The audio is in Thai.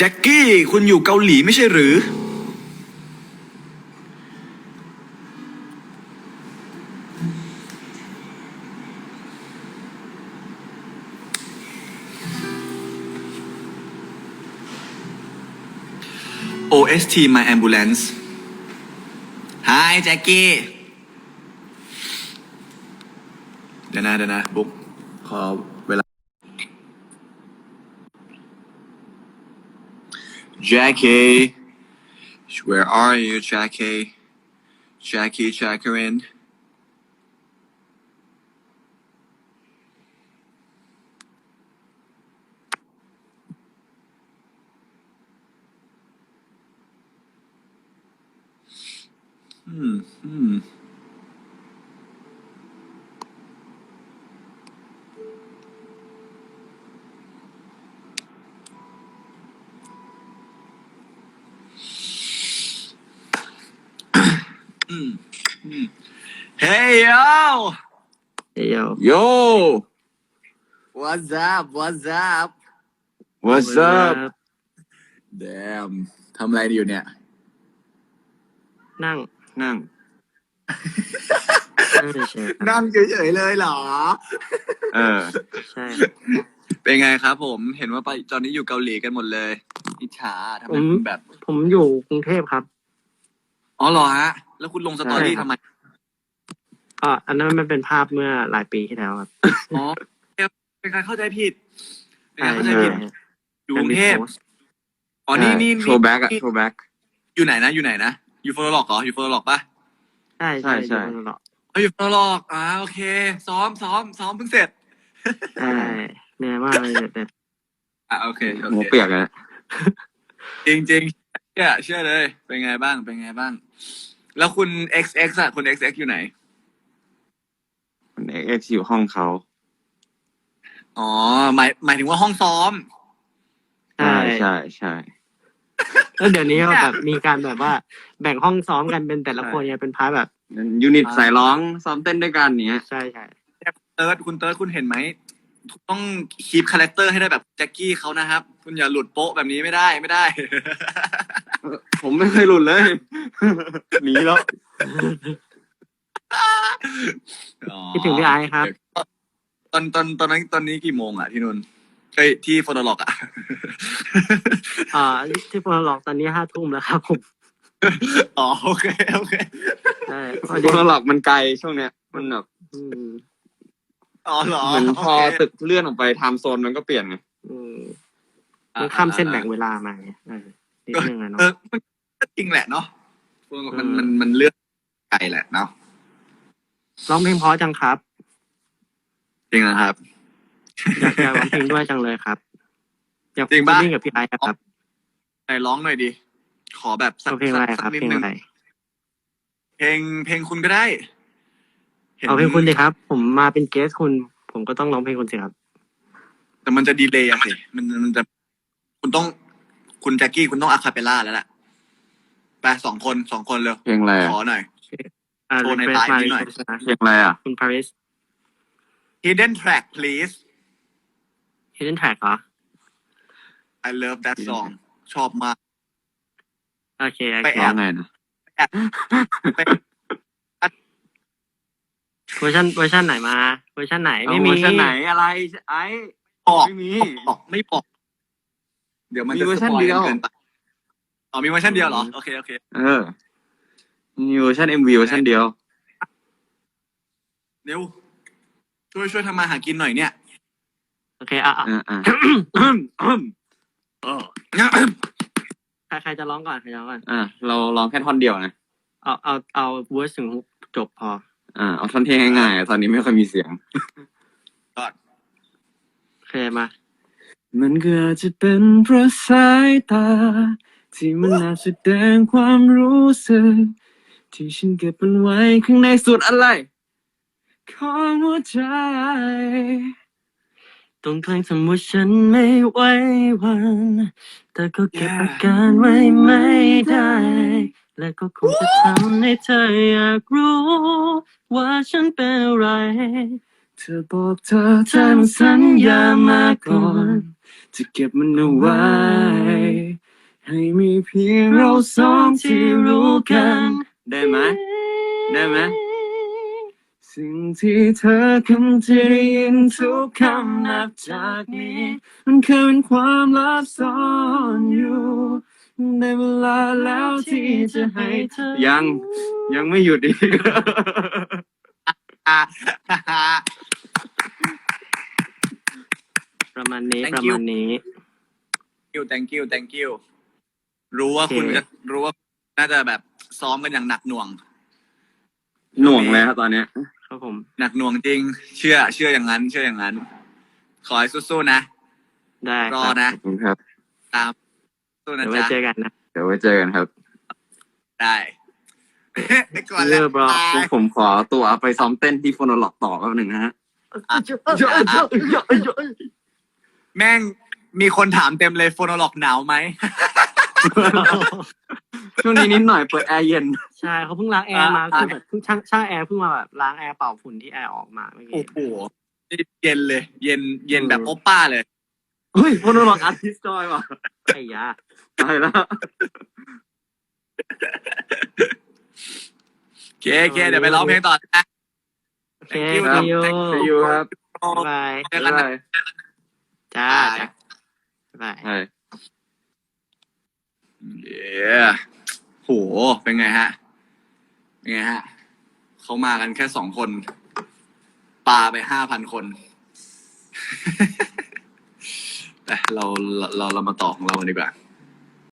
แจ็คกี้ คุณอยู่เกาหลีไม่ใช่หรือ OST My Ambulance Hi แจ็คกี้ เดี๋ยวนะเดี๋ยวนะบุ๊กขอ Jackie. Where are you Jackie? Jackie Jacqueline Hmm, hmm. Hey yo! เดี๋ยว Yo, What's up? What's up? what's up? Damn ทำอะไรอยู่เนี่ย นั่งนั่งนั่งเฉยๆครับนั่งเฉยๆเลยเหรอ เออ ใช่เป็นไงครับผม เห็นว่าไปตอนนี้อยู่เกาหลีกันหมดเลย อิจฉาทำไมผมคุณแบบ ผมอยู่กรุงเทพครับ อ๋อเหรอฮะ แล้วคุณลงสตอรี่ใช่ครับทำไม อ่าอันนั้นมันเป็นภาพเมื่อหลายปีที่แล้วครับอ๋อเป็นการเข้าใจผิดเป็นการเข้าใจใช่ผิด อยู่กรุงเทพป็น repost อ๋อนี่นี่โชว์แบ็กอะโชว์แบ็กอยู่ไหนนะอยู่ไหนนะอยู่โฟลล็อกเหรออยู่โฟลล็อกปะใช่ใช่ใช่ใช่อยู่ตลอดอ๋ออยู่โฟลล็อกอ่าโอเค ซ้อมซ้อมซ้อมเพิ่งเสร็จใช่เหนื่อยมากเลยเนี่ยอ่าโอเคโอหัวเคเปียกเลยจริงจริงๆ เชื่อเชื่อเลย เป็นไงบ้าง เป็นไงบ้าง แล้วคุณ XX อะคุณ XX อยู่ไหนคนเอ็กซ์อยู่ห้องเขาอ๋อ หมายหมายถึงว่าห้องซ้อมใช่ใช่ใช่ แล้วเดี๋ยวนี้ก็แบบมีการแบบว่า แบ่งห้องซ้อมกันเป็นแต่ละคนเนี่ยเป็นพาร์ทแบบยูนิตสายร้องซ้อมเต้นด้วยกันเนี้ย ใช่ใช่เติร์ดคุณเติร์ดคุณเห็นไหม ต้องคีปคาแรคเตอร์ให้ได้แบบแจ็คกี้เขานะครับ คุณอย่าหลุดโป๊ะแบบนี้ไม่ได้ไม่ได้ ผมไม่เคยหลุดเลย หนีแล้วอ๋อคิดถึงพี่ไอซ์ครับ ตอนตอนตอนนั้นตอนนี้กี่โมงอะที่นนท์เอ้ยที่ฟอนล็อกอะ อ่าที่พวกเราหลอกตอนนี้ห้าทุ่มแล้วครับผมอ๋อโอเคโอเคใช่พอหลอกมันไกลช่วงเนี้ย มันแบบอืมอ๋อเหรอเหมือนพอโเคตึกเลื่อนออกไปไทม์โซนมันก็เปลี่ยนไงอืมมันข้ามเส้นแบ่งเวลามาไงเออ นิดนึงอะเอเนาะ อมันก็จริงแหละเนาะมันอืม มันมันเลือกไกลแหละเนาะร้องเพลงเพราะจังครับ จริงนะครับ อยากอยากร้องเพลงด้วยจังเลยครับ อยากจริงปะ ฟีลลิ่กับพี่ไอซ์อะครับไหนร้องหน่อยดิขอแบบสักเอาเพลงอะไรสักครับนิดเพลงนึงอะไรเพลงเพลงคุณก็ได้ห็นเอาเพลงคุณสิครับ ผมมาเป็นเกสคุณ ผมก็ต้องร้องเพลงคุณสิครับ แต่มันจะดีเลยอะสิมันมันจะ คุณต้อง คุณแจ็คกี้คุณต้องอะคาเปล่าแล้วแหละไปสองคนสองคนเร็วเพลงอะไรขอะอหน่อย อ่าโชว์ใน request ไลฟ์มานิดหน่อย request นะเพลงอะไรอะ คุณ Paris Hidden track please hidden track เหรอ I love that song ชอบมาก โอเคโอไปเคแอร้อบ งไงนะไปเวอร์ชันเวอร์ชันไหนมา เวอร์ชันไหนไม่มี เอาเวอร์ชันไหนอะไรไอ้ บอกไม่มี บอกไม่บอก เดี๋ยวมันมีจะเวอร์ชันสปอยเดียวเกินไปอ๋อมีเวอร์ชันเดียวเหรอ โอเคโอเค เออมีเวอร์ชันเอ็มวีเวอร์ชันเดียว เร็ว ช่วยช่วยทำมาหากินหน่อยเนี่ยโอเคอะอะอ่าอ่าเออใครใครจะร้องก่อนใครจะร้องก่อนอ่าเราลองแค่ท่อนเดียวนะเอาเอาเอาเวอร์สถึงจบพออ่าเอาท่อนเท่ง่ายๆอะตอนนี้ไม่ค่อยมีเสียง โอเคมา มันก็อาจจะเป็นเพราะสายตา ที่มันอาจแสดงความรู้สึก ที่ฉันเก็บมันไว้ข้างในสุดอะไร ของหัวใจตรงกลางสมมติฉันไม่ไหววัน แต่ก็เก็บอาการไว้ไม่ได้ และก็คงจะทำให้เธออยากรู้ ว่าฉันเป็นอะไร เธอบอกเธอทำสัญญามาก่อน จะเก็บมันเอาไว้ ให้มีเพียงเราสองที่รู้กัน ได้ไหม ได้ไหม สิ่งที่เธอคำจะได้ยินทุกคำนับจากนี้ มันเคยเป็นความลับซ่อนอยู่ในเวลาแล้วที่จะให้เธอ ยังยังไม่หยุดอีก ประมาณนี้ Thank ประ you มาณนี้ thank you thank you thank you รู้ว่าโอเคคุณจะรู้ว่าน่าจะแบบซ้อมกันอย่างหนักหน่วง หน่วงเลยครับตอนเนี้ย ครับผมหนักหน่วงจริง เชื่อ เชื่ออย่างนั้น เชื่ออย่างนั้น ขอให้สู้ๆนะ ได้รอครับนะ ขอบคุณครับ ตาม สู้นะเดี๋ยวไว้จ๊ะเจอกันนะเดี๋ยวไว้เจอกันครับได้ ไปก่อนแล้วเลิกบล็อกบายพวกผมขอตัวไปซ้อมเต้นที่โฟโนโลอกต่อแป๊บหนึ่งนะฮะ แม่งมีคนถามเต็มเลยโฟนอล็อกหนาวไหม ช่วงนี้นิดหน่อยเปิดแอร์เย็น ใช่เขาเพิ่งล้างแอร์มาอ่า คือแบบเพิ่งช่างช่างแอร์เพิ่งมาแบบล้างแอร์เป่าฝุ่นที่แอร์ออกมาเมื่อโอ้กี้โหเย็นเลย เย็นเย็นแบบอืมโอป้าเลย เฮ้ยโฟโนโลอกอาร์ติสจอยว่ะไอ้ยาตายแล้ว โอเคโอเคเดี๋ยวไปร้องเพลงต่อนะ โอเค Thank you ครับ see you see you ครับ บ๊ายบาย เจอกันนะจ้าบาย จ้าบ๊ายบาย ใช่เย้โห เป็นไงฮะ เป็นไงฮะ เขามากันแค่สองคน ปาไปห้าพันคน แต่เราเราเรามาต่อของเรากันดีกว่า